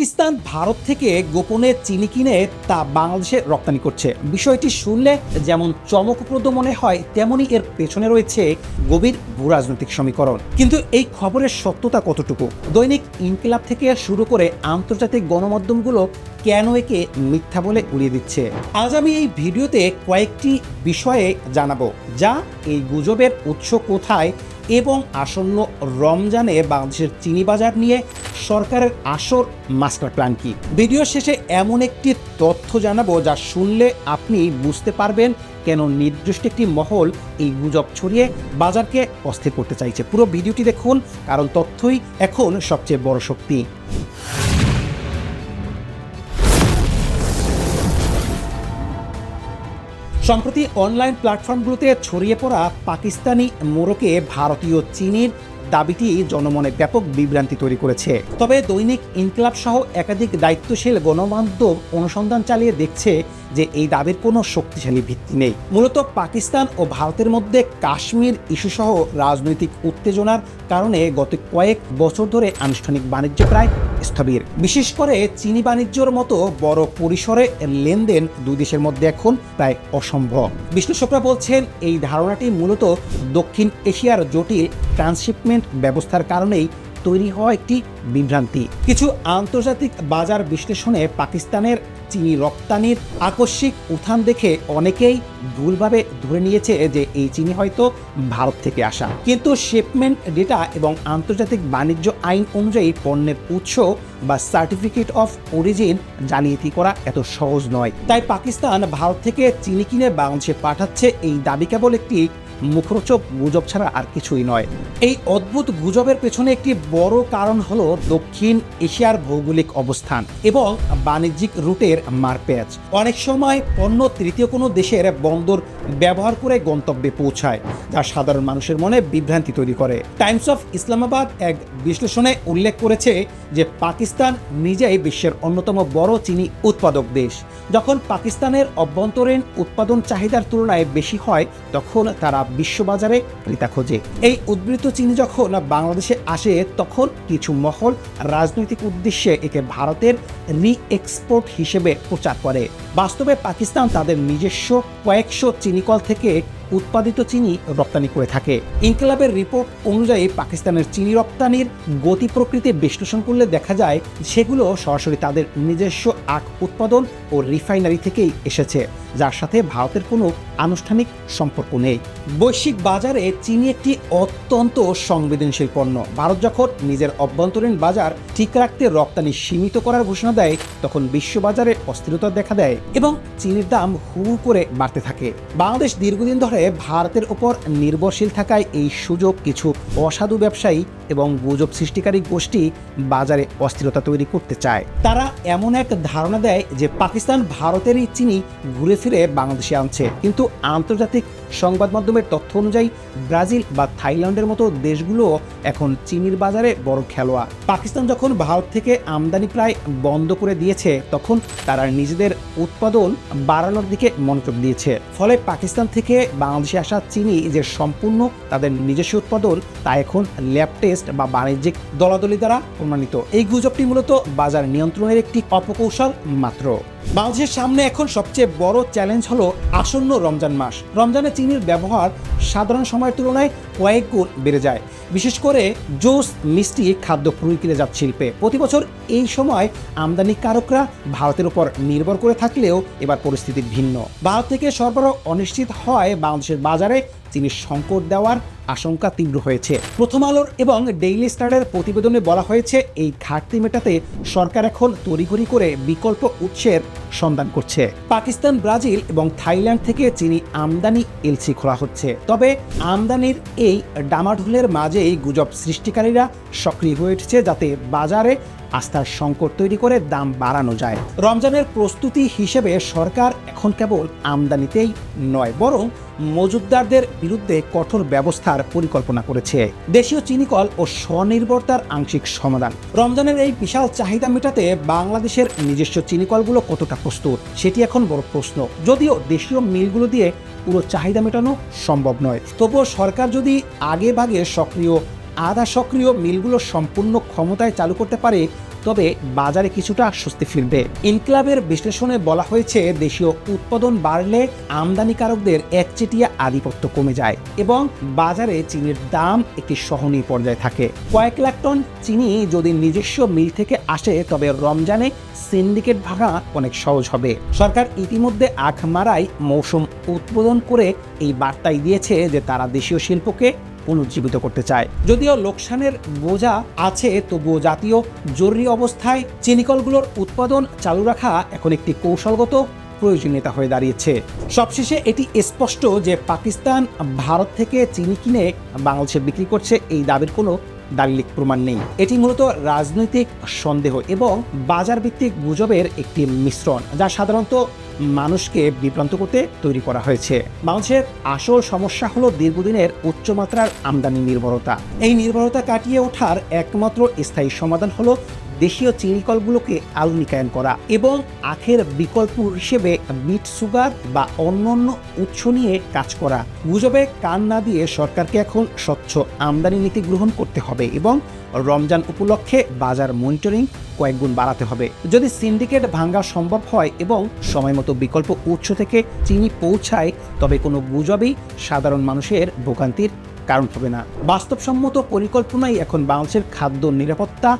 পাকিস্তান ভারত থেকে গোপনে চিনি কিনে তা বাংলাদেশে রপ্তানি করছে। বিষয়টি শুনলে যেমন চমকপ্রদ মনে হয়, তেমনি এর পেছনে রয়েছে গভীর ভূরাজনৈতিক সমীকরণ। কিন্তু এই খবরের সত্যতা কতটুকু? দৈনিক ইনকিলাব থেকে শুরু করে আন্তর্জাতিক গণমাধ্যমগুলো কেন একে মিথ্যা বলে উড়িয়ে দিচ্ছে? আজ আমি এই ভিডিওতে কয়েকটি বিষয়ে জানাব, যা এই গুজবের উৎস কোথায় এবং আসন্ন রমজানে বাংলাদেশের চিনি বাজার নিয়ে সরকারের আসর মাস্টার প্ল্যান কি? ভিডিও শেষে এমন একটি তথ্য জানাব যা শুনলে আপনি বুঝতে পারবেন কেন নির্দিষ্ট একটি মহল এই গুজব ছড়িয়ে বাজারকে অস্থির করতে চাইছে। পুরো ভিডিওটি দেখুন, কারণ তথ্যই এখন সবচেয়ে বড় শক্তি। সম্প্রতি অনলাইন প্ল্যাটফর্মগুলোতে ছড়িয়ে পড়া পাকিস্তানি মোড়কে ভারতীয় চিনির দাবিটি জনমনে ব্যাপক বিভ্রান্তি তৈরি করেছে। তবে দৈনিক ইনকলাব সহ একাধিক দায়িত্বশীল গণমাধ্যম অনুসন্ধান চালিয়ে দেখছে যে এই দাবির কোনো শক্তিশালী ভিত্তি নেই। মূলত পাকিস্তান ও ভারতের মধ্যে কাশ্মীর ইস্যুসহ রাজনৈতিক উত্তেজনার কারণে গত কয়েক বছর ধরে আনুষ্ঠানিক বাণিজ্য প্রায় স্থবির। বিশেষ করে চিনি বাণিজ্যর মতো বড় পরিসরে লেনদেন দুই দেশের মধ্যে এখন প্রায় অসম্ভব। বিশ্লেষকরা বলছেন, এই ধারণাটি মূলত দক্ষিণ এশিয়ার জটিল ট্রান্সশিপমেন্ট ব্যবস্থার কারণেই তৈরি হওয়া একটি বিভ্রান্তি। কিছু আন্তর্জাতিক বাজার বিশ্লেষণে পাকিস্তানের চিনি রপ্তানির আকস্মিক উত্থান দেখে অনেকেই ভুলভাবে ধরে নিয়েছে যে এই চিনি হয়তো ভারত থেকে আসা। কিন্তু শিপমেন্ট ডেটা এবং আন্তর্জাতিক বাণিজ্য আইন অনুযায়ী পণ্যের উৎস বা সার্টিফিকেট অফ অরিজিন জালিয়াতি করা এত সহজ নয়। তাই পাকিস্তান ভারত থেকে চিনি কিনে বাংলাদেশে পাঠাচ্ছে এই দাবি কেবল একটি মুখরোচক গুজব ছাড়া আর কিছুই নয়। এই অদ্ভুত গুজবের পেছনে একটি বড় কারণ হলো দক্ষিণ এশিয়ার ভৌগোলিক অবস্থান এবং বাণিজ্যিক রুটের মারপ্যাচ। অনেক সময় পণ্য তৃতীয় কোনো দেশের বন্দর ব্যবহার করে গন্তব্যে পৌঁছায়, যা সাধারণ মানুষের মনে বিভ্রান্তি তৈরি করে। টাইমস অফ ইসলামাবাদ এক বিশ্লেষণে উল্লেখ করেছে যে পাকিস্তান নিজেই বিশ্বের অন্যতম বড় চিনি উৎপাদক দেশ। যখন পাকিস্তানের অভ্যন্তরীণ উৎপাদন চাহিদার তুলনায় বেশি হয়, তখন তারা বিশ্ববাজারে ক্রেতা খোঁজে। এই উদ্বৃত্ত চিনি যখন বাংলাদেশে আসে, তখন কিছু মহল রাজনৈতিক উদ্দেশ্যে একে ভারতের রি এক্সপোর্ট হিসেবে প্রচার করে। বাস্তবে পাকিস্তান তাদের নিজস্ব কয়েকশো চিনিকল থেকে উৎপাদিত চিনি রপ্তানি করে থাকে। ইনকলাবের রিপোর্ট অনুযায়ী পাকিস্তানের চিনি রপ্তানির গতি প্রকৃতি বিশ্লেষণ করলে দেখা যায়, সেগুলো সরাসরি তাদের নিজস্ব আখ উৎপাদন ও রিফাইনারি থেকেই এসেছে। যার সাথে ভারতের কোনো আনুষ্ঠানিক সম্পর্ক নেই। বৈশ্বিক বাজারে চিনি একটি অত্যন্ত সংবেদনশীল পণ্য। ভারত যখন নিজের অভ্যন্তরীণ বাজার ঠিক রাখতে রপ্তানি সীমিত করার ঘোষণা দেয়, তখন বিশ্ববাজারে অস্থিরতা দেখা দেয় এবং চিনির দাম হু করে বাড়তে থাকে। বাংলাদেশ দীর্ঘদিন ধরে ভারতের ওপর নির্ভরশীল থাকায় এই সুযোগ কিছু অসাধু ব্যবসায়ী এবং গুজব সৃষ্টিকারী গোষ্ঠী বাজারে অস্থিরতা তৈরি করতে চায়। তারা এমন এক ধারণা দেয় যে পাকিস্তান ভারতেরই চিনি ঘুরে ফিরে বাংলাদেশে আনছে। কিন্তু আন্তর্জাতিক সংবাদ মাধ্যমের তথ্য অনুযায়ী ব্রাজিল বা থাইল্যান্ডের মতো দেশগুলো এখন চিনির বাজারে বড় খেলোয়াড় পাকিস্তান যখন ভারত থেকে আমদানি প্রায় বন্ধ করে দিয়েছে, তখন তারা নিজেদের উৎপাদন বাড়ানোর দিকে মনোযোগ দিয়েছে। ফলে পাকিস্তান থেকে বাংলাদেশে আসা চিনি যে সম্পূর্ণ তাদের নিজস্ব উৎপাদন, তা এখন ল্যাব টেস্ট বা বাণিজ্যিক দলাদলি দ্বারা প্রমাণিত। এই গুজবটি মূলত বাজার নিয়ন্ত্রণের একটি অপকৌশল মাত্র। বাংলাদেশের সামনে এখন সবচেয়ে বড় চ্যালেঞ্জ হলো আসন্ন রমজান মাস। রমজানে চিনির ব্যবহার সাধারণ সময়ের তুলনায় কয়েক গুণ বেড়ে যায়। বিশেষ করে জুস, মিষ্টি, খাদ্য প্রক্রিয়াজাত শিল্পে। প্রতি বছর এই সময় আমদানিকারকরা ভারতের উপর নির্ভর করে থাকলেও এবার পরিস্থিতি ভিন্ন। ভারত থেকে সরবরাহ অনিশ্চিত হয় বাংলাদেশের বাজারে চিনির সংকট দেওয়ার আশঙ্কা তীব্র হয়েছে। প্রথম আলোর এবং ডেইলি স্টারের প্রতিবেদনে বলা হয়েছে, এই ঘাটতি মেটাতে সরকার এখন তড়িঘড়ি করে বিকল্প উৎসের সন্ধান করছে। পাকিস্তান, ব্রাজিল এবং থাইল্যান্ড থেকে চিনি আমদানি এলসি খোলা হচ্ছে। তবে আমদানির এই ডামাঢুলের মাঝেই গুজব সৃষ্টিকারীরা সক্রিয় হয়ে উঠছে যাতে বাজারে আস্থার সংকট তৈরি করে দাম বাড়ানো যায়। রমজানের প্রস্তুতি হিসেবে সরকার এখন কেবল আমদানিতেই নয়, বরং মজুদদারদের বিরুদ্ধে কঠোর ব্যবস্থার পরিকল্পনা করেছে। দেশীয় চিনিকল ও স্বনির্ভরতার আংশিক সমাধান। রমজানের এই বিশাল চাহিদা মেটাতে বাংলাদেশের নিজস্ব চিনিকলগুলো কতটা প্রস্তুত, সেটি এখন বড় প্রশ্ন। যদিও দেশীয় মিলগুলো দিয়ে পুরো চাহিদা মেটানো সম্ভব নয়, তবুও সরকার যদি আগে ভাগে সক্রিয় আধা সক্রিয় মিলগুলো সম্পূর্ণ ক্ষমতায় চালু করতে পারে, তবে বাজারে কিছুটা স্বস্তি ফিরবে। ইনক্লাবের বিশ্লেষণে বলা হয়েছে, দেশীয় উৎপাদন বাড়লে আমদানিকারকদের একচেটিয়া আধিপত্য কমে যায় এবং বাজারে চিনির দাম একটি সহনীয় পর্যায়ে থাকে। কয়েক লাখ টন চিনি যদি নিজস্ব মিল থেকে আসে, তবে রমজানে সিন্ডিকেট ভাঙা অনেক সহজ হবে। সরকার ইতিমধ্যে আখ মারাই মৌসুম উদ্বোধন করে এই বার্তাই দিয়েছে যে তারা দেশীয় শিল্পকে পুনর্জীবিত করতে চায়। যদিও লোকসানের বোঝা আছে, তবুও জাতীয় জরুরি অবস্থায় চিনিকলগুলোর উৎপাদন চালু রাখা এখন একটি কৌশলগত প্রয়োজনীয়তা হয়ে দাঁড়িয়েছে। সবশেষে এটি স্পষ্ট যে পাকিস্তান ভারত থেকে চিনি কিনে বাংলাদেশে বিক্রি করছে এই দাবির কোনো দালিলিক প্রমাণ নেই। এটি মূলত রাজনৈতিক সন্দেহ এবং বাজার ভিত্তিক গুজবের একটি মিশ্রণ, যা সাধারণত মানুষকে বিভ্রান্ত করতে তৈরি করা হয়েছে। মানুষের আসল সমস্যা হলো দীর্ঘদিনের উচ্চমাত্রার আমদানি নির্ভরতা। এই নির্ভরতা কাটিয়ে ওঠার একমাত্র স্থায়ী সমাধান হলো দেশীয় চিনিকলগুলোকে আলুনিকায়ন করা এবং আখের বিকল্প হিসেবে বিট সুগার বা অন্যান্য উৎস নিয়ে কাজ করা। গুজবে কান না দিয়ে সরকারকে এখন স্বচ্ছ আমদানি নীতি গ্রহণ করতে হবে এবং রমজান উপলক্ষে বাজার মনিটরিং কয়েকগুণ বাড়াতে হবে। যদি সিন্ডিকেট ভাঙ্গা সম্ভব হয় এবং সময়মতো বিকল্প উৎস থেকে চিনি পৌঁছায়, তবে কোনো গুজবই সাধারণ মানুষের ভোগান্তির কারণ হবে না। বাস্তবসম্মত পরিকল্পনাই এখন বাংলাদেশের খাদ্য নিরাপত্তা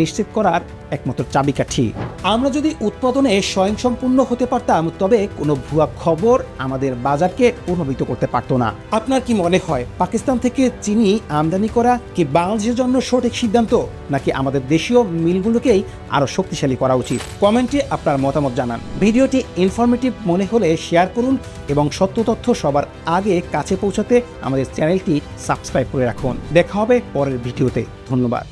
নিশ্চিত করার একমাত্র চাবিকাঠি। আমরা যদি উৎপাদনে স্বয়ংসম্পূর্ণ হতে পারতাম, তবে কোনো ভুয়া খবর আমাদের বাজারকে প্রভাবিত করতে পারতো না। আপনার কি মনে হয়, পাকিস্তান থেকে চিনি আমদানি করা কি বাংলাদেশের জন্য সঠিক সিদ্ধান্ত, নাকি আমাদের দেশীয় মিলগুলোকেই আরও শক্তিশালী করা উচিত? কমেন্টে আপনার মতামত জানান। ভিডিওটি ইনফরমেটিভ মনে হলে শেয়ার করুন এবং সত্য তথ্য সবার আগে কাছে পৌঁছাতে আমাদের চ্যানেলটি সাবস্ক্রাইব করে রাখুন। দেখা হবে পরের ভিডিওতে। ধন্যবাদ।